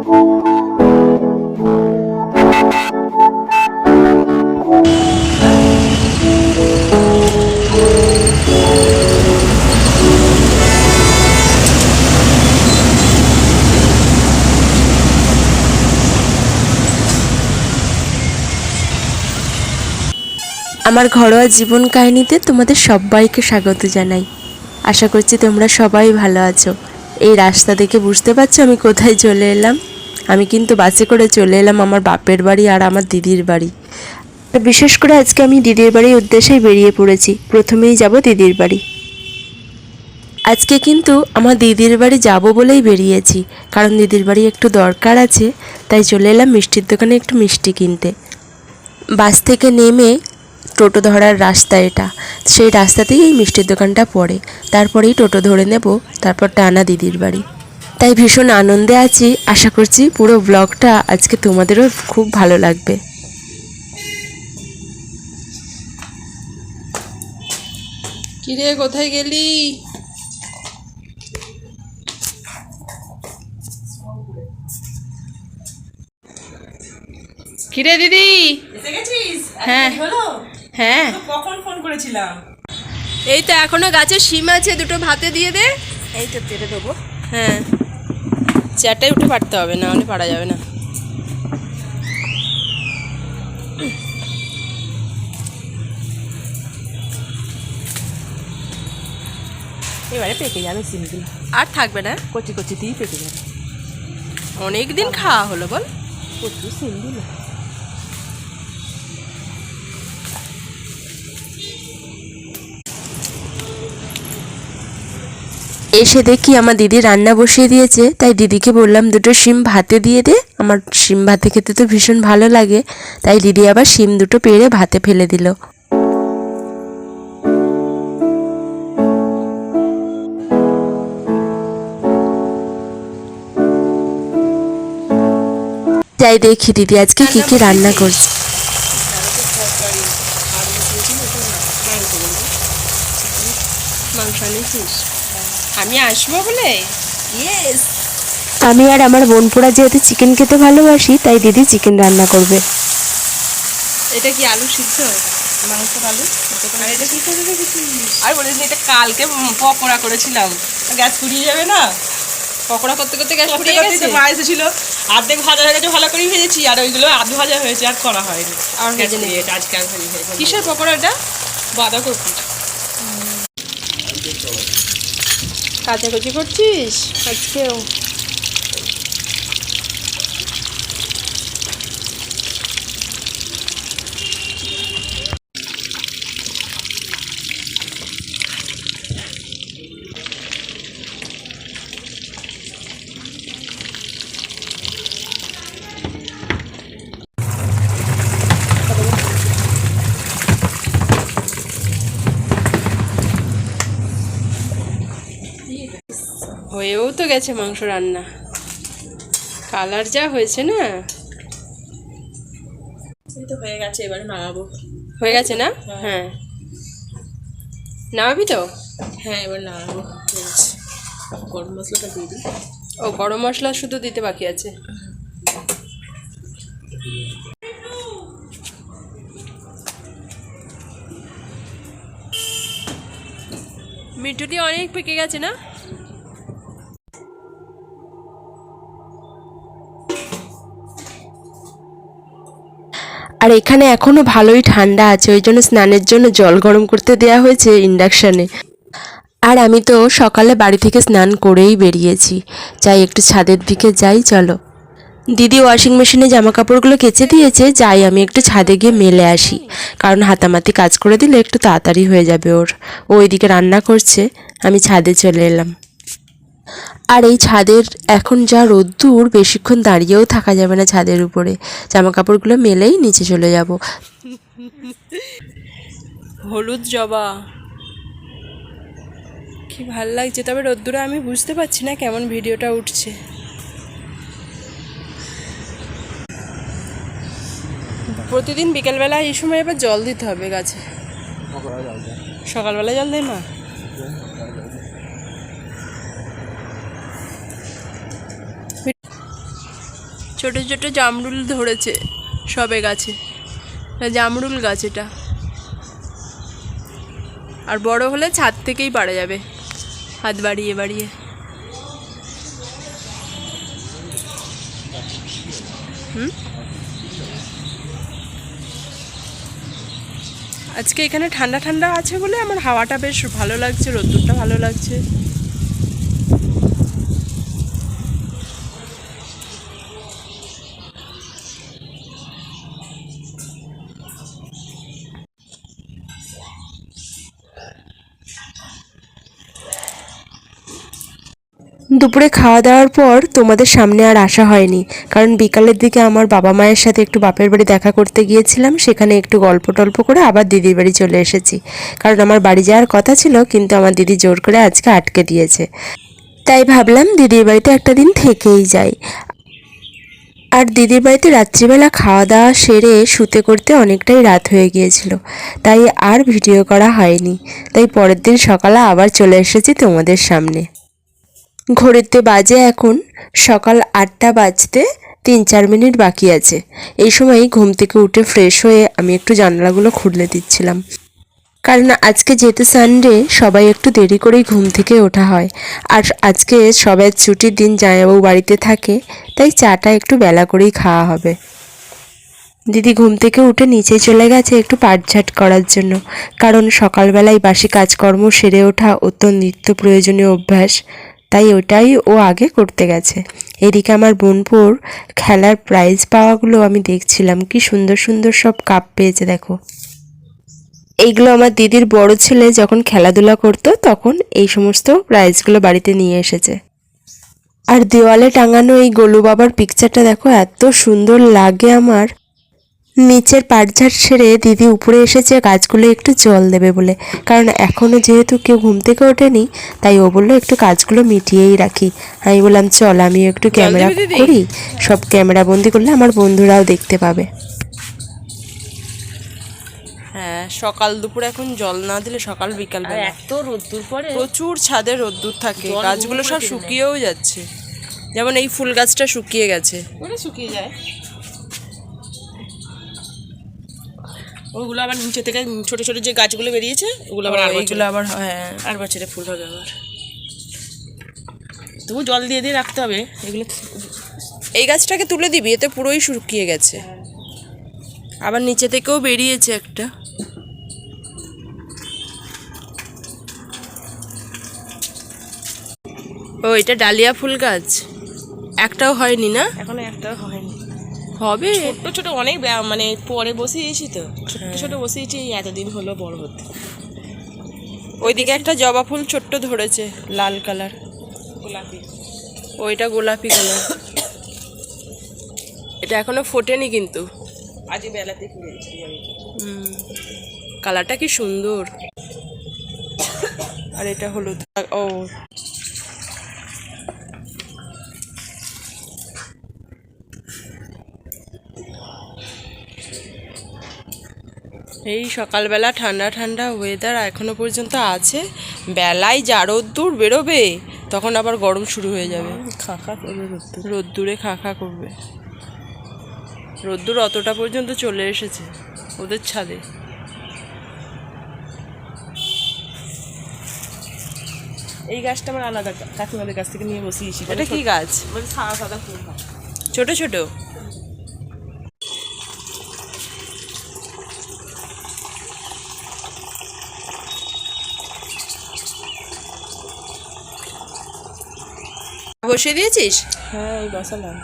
আমার ঘরোয়া জীবন কাহিনীতে তোমাদের সবাইকে স্বাগত জানাই। আশা করছি তোমরা সবাই ভালো আছো। এই রাস্তা দেখে বুঝতে পারছ আমি কোথায় চলে এলাম। আমি কিন্তু বাসে করে চলে এলাম আমার বাপের বাড়ি আর আমার দিদির বাড়ি। বিশেষ করে আজকে আমি দিদির বাড়ির উদ্দেশ্যেই বেরিয়ে পড়েছি। প্রথমেই যাব দিদির বাড়ি। আজকে কিন্তু আমার দিদির বাড়ি যাব বলেই বেরিয়েছি। কারণ দিদির বাড়ি একটু দরকার আছে, তাই চলে এলাম মিষ্টির দোকানে একটু মিষ্টি কিনতে। বাস থেকে নেমে টোটো ধরার রাস্তা এটা। সেই রাস্তাতেই এই মিষ্টির দোকানটা পড়ে। তারপরেই টোটো ধরে নেব, তারপর টানা দিদির বাড়ি। তাই ভীষণ আনন্দে আছি। আশা করছি পুরো ব্লগটা আজকে তোমাদেরও খুব ভালো লাগবে। কিরে কোথায় গেলি? কিরে দিদি? এসে গেছিস? হ্যাঁ। হলো? হ্যাঁ। কখন ফোন করেছিলাম? এই তো এখনও গাছে শিম আছে দুটো ভাতে দিয়ে দে। এই তো তেড়ে দেবো। হ্যাঁ। চেয়ারটাই উঠে পারতে হবে না হলে পারা যাবে না। এবারে পেকে যাবে সিমগুলো। আর থাকবে না। কচি কচি দিয়ে পেকে যাবে। অনেক দিন খাওয়া হলো বল। প্রচুর সিমগুলো এসে দেখি আমার দিদি রান্না বসিয়ে দিয়েছে, তাই দিদিকে বললাম, দুটো শিম ভাতে দিয়ে দে, আমার শিম ভাতে খেতে তো ভীষণ ভালো লাগে। তাই দিদি আবার শিম দুটো পেড়ে ভাতে ফেলে দিল। যাই দেখি দিদি আজকে কি কি রান্না করছে। মাংস আনিছিস আমি আসব বলে? ইয়েস আমি আর আমার বোনপুরা যেহেতু চিকেন খেতে ভালোবাসি তাই দিদি চিকেন রান্না করবে। এটা কি আলু সিদ্ধ? মাংস আলু? আর এটা কি করে রেখেছিস আর বলিস না, এটা কালকে পকোড়া করেছিলাম। গ্যাস ফুরিয়ে যাবে না? পকোড়া করতে করতে গ্যাস ফুরিয়ে গেছে। তো মা এসেছিল। অর্ধেক ভাজা হয়ে গেছে ভালো করে ভেজেছি। আর ওইগুলো আধু ভাজা হয়েছে আর করা হয়নি। আর গ্যাস ভেজে নিবি। আজকে আর ভেজে কিসের পকোড়াটা বাঁধাকপি। কাচাকুচি করছিস আজকেও হয়েও তো গেছে মাংস রান্না। কালার যা হয়েছে না? তো হয়ে গেছে এবারে নামাবো। হয়ে গেছে না? হ্যাঁ। নামাবি তো? হ্যাঁ এবার নামাবো। গরম মশলাটা দিয়ে দিই। ও গরম মশলা শুধু দিতে বাকি আছে? মিঠুটি অনেক পেকে গেছে না? আর এখানে এখনও ভালোই ঠান্ডা আছে, ওই জন্য স্নানের জন্য জল গরম করতে দেওয়া হয়েছে ইন্ডাকশানে আর আমি তো সকালে বাড়ি থেকে স্নান করেই বেরিয়েছি। যাই একটু ছাদের দিকে যাই, চলো। দিদি ওয়াশিং মেশিনে জামা কাপড়গুলো কেচে দিয়েছে, যাই আমি একটু ছাদে গিয়ে মেলে আসি। কারণ হাতামাতি কাজ করে দিলে একটু তাড়াতাড়ি হয়ে যাবে ওর। ও ওইদিকে রান্না করছে, আমি ছাদে চলে এলাম। আর এই ছাদের এখন যা রোদ্দুর, বেশিক্ষণ দাঁড়িয়েও থাকা যাবে না ছাদের উপরে। জামা কাপড়গুলো মেলেই নিচে চলে যাব। হলুদ জবা। কি ভালো লাগছে, তবে রোদ্দুরে আমি বুঝতে পারছি না কেমন ভিডিওটা উঠছে। প্রতিদিন বিকেলবেলা এই সময় এবার জল দিতে হবে গাছে। সকালবেলা জল দেয় মা? ছোট ছোট জামরুল ধরেছে সবে গাছে। জামরুল গাছ এটা। আর বড় হলে ছাদ থেকেই পারা যাবে। হাত বাড়িয়ে বাড়িয়ে। হুম? আজকে এখানে ঠান্ডা ঠান্ডা আছে বলে আমার হাওয়াটা বেশ ভালো লাগছে, রোদ্দুরটা ভালো লাগছে। দুপুরে খাওয়া দাওয়ার পর তোমাদের সামনে আর আসা হয়নি। কারণ বিকালের দিকে আমার বাবা মায়ের সাথে একটু বাপের বাড়ি দেখা করতে গিয়েছিলাম, সেখানে একটু গল্প টল্প করে আবার দিদির বাড়ি চলে এসেছি। কারণ আমার বাড়ি যাওয়ার কথা ছিল, কিন্তু আমার দিদি জোর করে আজকে আটকে দিয়েছে। তাই ভাবলাম দিদির বাড়িতে একটা দিন থেকেই যাই। আর দিদির বাড়িতে রাত্রিবেলা খাওয়া দাওয়া সেরে শুতে করতে অনেকটাই রাত হয়ে গিয়েছিল। তাই আর ভিডিও করা হয়নি। তাই পরের দিন সকালে আবার চলে এসেছি তোমাদের সামনে। ঘড়িতে বাজে এখন, সকাল আটটা বাজতে তিন চার মিনিট বাকি আছে। এই সময় ঘুম থেকে উঠে ফ্রেশ হয়ে আমি একটু জানলাগুলো খুলে দিচ্ছিলাম। কারণ আজকে যেহেতু সানডে সবাই একটু দেরি করেই ঘুম থেকে ওঠা হয়। আর আজকে সবাই ছুটির দিন জামাইবাবু বাড়িতে থাকে, তাই চাটা একটু বেলা করেই খাওয়া হবে। দিদি ঘুম থেকে উঠে নিচে চলে গেছে একটু পাটঝাট করার জন্য। কারণ সকালবেলায় বাসি কাজকর্ম সেরে ওঠা অত্যন্ত নিত্য প্রয়োজনীয় অভ্যাস। তাই ওটাই ও আগে করতে গেছে। এদিকে আমার বোনপুর খেলার প্রাইজ পাওয়াগুলো আমি দেখছিলাম। কি সুন্দর সুন্দর সব কাপ পেয়েছে, দেখো। এইগুলো আমার দিদির বড় ছেলে যখন খেলাধুলা করতো, তখন এই সমস্ত প্রাইজগুলো বাড়িতে নিয়ে এসেছে। আর দেওয়ালে টাঙানো এই গোলু বাবার পিকচারটা দেখো, এত সুন্দর লাগে আমার। নিচের পাটঝাট সেরে দিদি উপরে এসেছে গাছগুলো একটু জল দেবে বলে। কারণ এখনও যেহেতু কেউ ঘুম থেকে ওঠেনি তাই ও বলল একটু কাজগুলো মিটিয়েই রাখি। আমি বললাম চল আমি একটু ক্যামেরা করি। সব ক্যামেরা বন্দি করলে আমার বন্ধুরাও দেখতে পাবে। হ্যাঁ সকাল দুপুর এখন জল না দিলে সকাল বিকাল এত রোদ্দুর পরে প্রচুর ছাদে রোদ্দুর থাকে। গাছগুলো সব শুকিয়েও যাচ্ছে। যেমন এই ফুল গাছটা শুকিয়ে গেছে। শুকিয়ে যায়। ওগুলো আবার নিচে থেকে ছোট ছোট যে গাছগুলো বেরিয়েছে ওগুলো আবার আর আবার হ্যাঁ আর বছরে ফুল হবে আবার। তবু জল দিয়ে দিয়ে রাখতে হবে এগুলো এই গাছটাকে তুলে দিবি এতে পুরোই শুকিয়ে গেছে। আবার নিচে থেকেও বেরিয়েছে একটা। ও এটা ডালিয়া ফুল গাছ। একটাও হয়নি না? এখনও একটাও হয়নি। হবে? ছোট ছোট অনেক মানে পরে বসিয়েছি তো। ছোট ছোট বসিয়েছি এই এতদিন হলো বড় হতে। ওইদিকে একটা জবা ফুল ছোট্ট ধরেছে লাল কালার। গোলাপি। ওইটা গোলাপি কালার। এটা এখনও ফোটেনি কিন্তু। আজ বেলাতে কিনেছি আমি। কালারটা কি সুন্দর। আর এটা হলুদ। ও। এই সকালবেলা ঠান্ডা ঠান্ডা ওয়েদার এখনও পর্যন্ত আছে। বেলায় যা রোদ্দুর বেরোবে তখন আবার গরম শুরু হয়ে যাবে। খাঁকা করে রোদ্দুর। রোদ্দুরে খা খা করবে। রোদ্দুর অতটা পর্যন্ত চলে এসেছে ওদের ছাদে। এই গাছটা আমার আলাদা কাকিমাদের কাছ থেকে নিয়ে বসিয়েছি। এটা কি গাছ? সাদা সাদা ফুল। ছোট ছোট? বসিয়ে দিয়েছিস? হ্যাঁ এই বসালাম।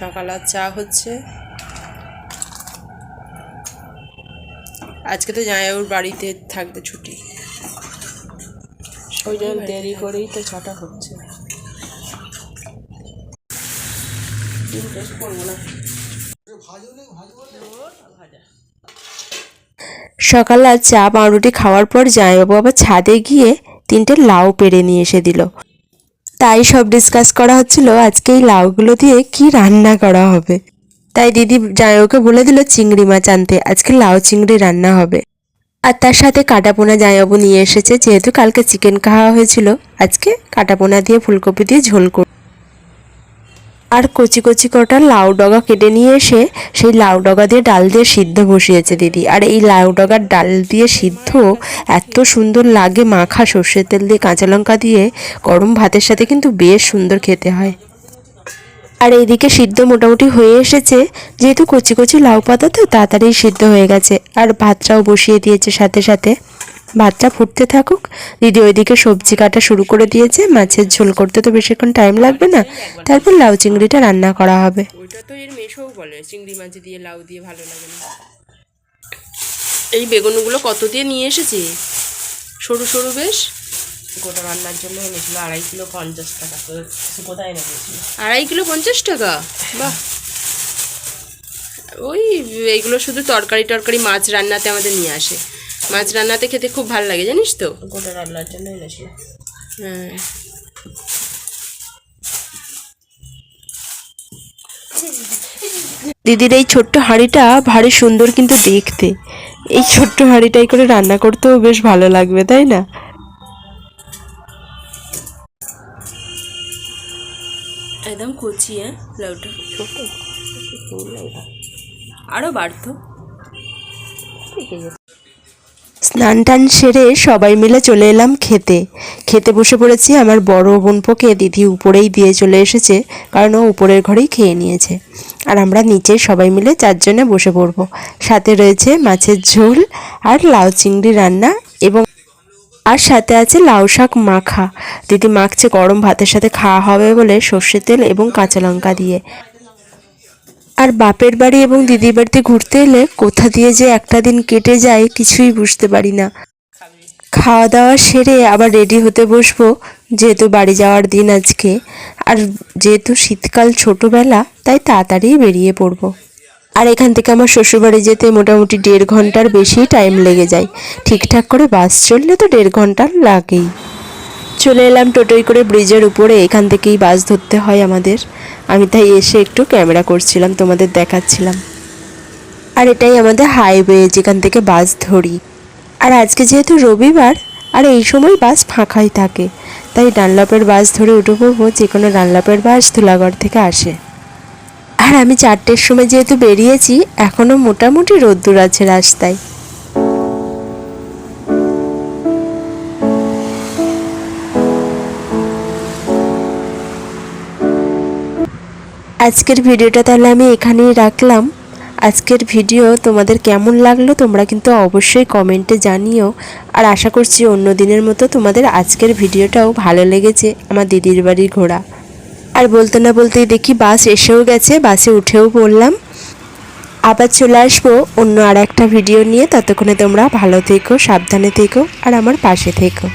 সকাল আর চা হচ্ছে। আজকে তো জামাইবাবুর বাড়িতে থাকবে ছুটি। ওই জন্য দেরি করেই তো ছটা হচ্ছে। সকাল আর চা, পাউরুটি খাওয়ার পর জামাইবাবু আবার ছাদে গিয়ে তিনটে লাউ পেরে নিয়ে এসে দিল। তাই সব ডিসকাস করা হচ্ছিল আজকে এই লাউগুলো দিয়ে কি রান্না করা হবে। তাই দিদি জামাইবাবুকে বলে দিল চিংড়ি মাছ আনতে, আজকে লাউ চিংড়ি রান্না হবে। আর তার সাথে কাটাপোনা জামাইবাবু নিয়ে এসেছে, যেহেতু কালকে চিকেন খাওয়া হয়েছিল, আজকে কাটাপোনা দিয়ে ফুলকপি দিয়ে ঝোল আর কচি কচি কটা লাউ ডগা কেটে নিয়ে এসে সেই লাউ ডগা দিয়ে ডাল দিয়ে সিদ্ধ বসিয়েছে দিদি। আর এই লাউ ডগার ডাল দিয়ে সিদ্ধ এত সুন্দর লাগে মাখা সর্ষের তেল দিয়ে কাঁচা লঙ্কা দিয়ে, গরম ভাতের সাথে কিন্তু বেশ সুন্দর খেতে হয়। আর এইদিকে সিদ্ধ মোটামুটি হয়ে এসেছে, যেহেতু কচি কচি লাউ পাতা তো তাড়াতাড়ি সিদ্ধ হয়ে গেছে, আর ভাতটাও বসিয়ে দিয়েছে সাথে সাথে। ভাতটা ফুটতে থাকুক দিদি ওইদিকে সবজি কাটা শুরু করে দিয়েছে মাছের ঝোল করতে তো বেশিক্ষণ টাইম লাগবে না তারপর লাউ চিংড়িটা রান্না করা হবে। ওইটা তো এর মেশোও বলে চিংড়ি মাছ দিয়ে লাউ দিয়ে ভালো লাগে না। এই বেগুনগুলো কত দিয়ে নিয়ে এসেছি? সরু সরু বেশ? গোটা রান্নার জন্য এনেছিল আড়াই কিলো পঞ্চাশ টাকা কোথায় এনে দিয়েছিল আড়াই কিলো পঞ্চাশ টাকা? বাহ! ওই এইগুলো শুধু তরকারি টরকারি মাছ রান্নাতে আমাদের নিয়ে আসে। মাছ রান্নাতে খেতে খুব ভালো লাগে জানিস তো? গোটা রান্নার জন্য এনেছিল হ্যাঁ। দিদির এই ছোট্ট হাঁড়িটা ভারী সুন্দর কিন্তু দেখতে। এই ছোট্ট হাঁড়িটাই করে রান্না করতেও বেশ ভালো লাগবে তাই না? একদম কচি হ্যাঁ? লাউটা। আরও বাড়তো। স্নান টান সেরে সবাই মিলে চলে এলাম খেতে। খেতে বসে পড়েছি আমার বড় বোনপোকে দিদি উপরেই দিয়ে চলে এসেছে, কারণ ও উপরের ঘরেই খেয়ে নিয়েছে। আর আমরা নিচে সবাই মিলে চারজনে বসে পড়ব। সাথে রয়েছে মাছের ঝোল আর লাউ চিংড়ি রান্না এবং আর সাথে আছে লাউ শাক মাখা। দিদি মাখছে গরম ভাতের সাথে খাওয়া হবে বলে সর্ষে তেল এবং কাঁচা লঙ্কা দিয়ে। আর বাপের বাড়ি এবং দিদির বাড়িতে ঘুরতে এলে কোথা দিয়ে যে একটা দিন কেটে যায় কিছুই বুঝতে পারি না। খাওয়া দাওয়া সেরে আবার রেডি হতে বসবো, যেহেতু বাড়ি যাওয়ার দিন আজকে। আর যেহেতু শীতকাল ছোটোবেলা, তাই তাড়াতাড়ি বেরিয়ে পড়ব। আর এখান থেকে আমার শ্বশুরবাড়ি যেতে মোটামুটি দেড় ঘণ্টার বেশি টাইম লেগে যায়। ঠিকঠাক করে বাস চললে তো দেড় ঘণ্টা লাগেই। চলে এলাম টোটোই করে ব্রিজের উপরে। এখান থেকেই বাস ধরতে হয় আমাদের। আমি তাই এসে একটু ক্যামেরা করছিলাম, তোমাদের দেখাচ্ছিলাম। আর এটাই আমাদের হাইওয়ে যেখান থেকে বাস ধরি। আর আজকে যেহেতু রবিবার, আর এই সময় বাস ফাঁকাই থাকে, তাই ডানলাপের বাস ধরে উঠে পড়ব যে কোনো ডানলপের বাস ধুলাগড় থেকে আসে। আর আমি চারটের সময় যেহেতু বেরিয়েছি এখনও মোটামুটি রোদ্দুর আছে রাস্তায়। আজকের ভিডিওটা তাহলে আমি এখানেই রাখলাম। আজকের ভিডিও তোমাদের কেমন লাগল তোমরা কিন্তু অবশ্যই কমেন্টে জানিও। আর আশা করছি অন্য দিনের মতো তোমাদের আজকের ভিডিওটাও ভালো লেগেছে আমার দিদির বাড়ির ঘোরা আর বলতে না বলতেই দেখি বাস এসেও গেছে, বাসে উঠেও পড়লাম। আবার চলে আসব অন্য আর একটা ভিডিও নিয়ে। ততক্ষণে তোমরা ভালো থেকো, সাবধানে থেকো, আর আমার পাশে থেকো।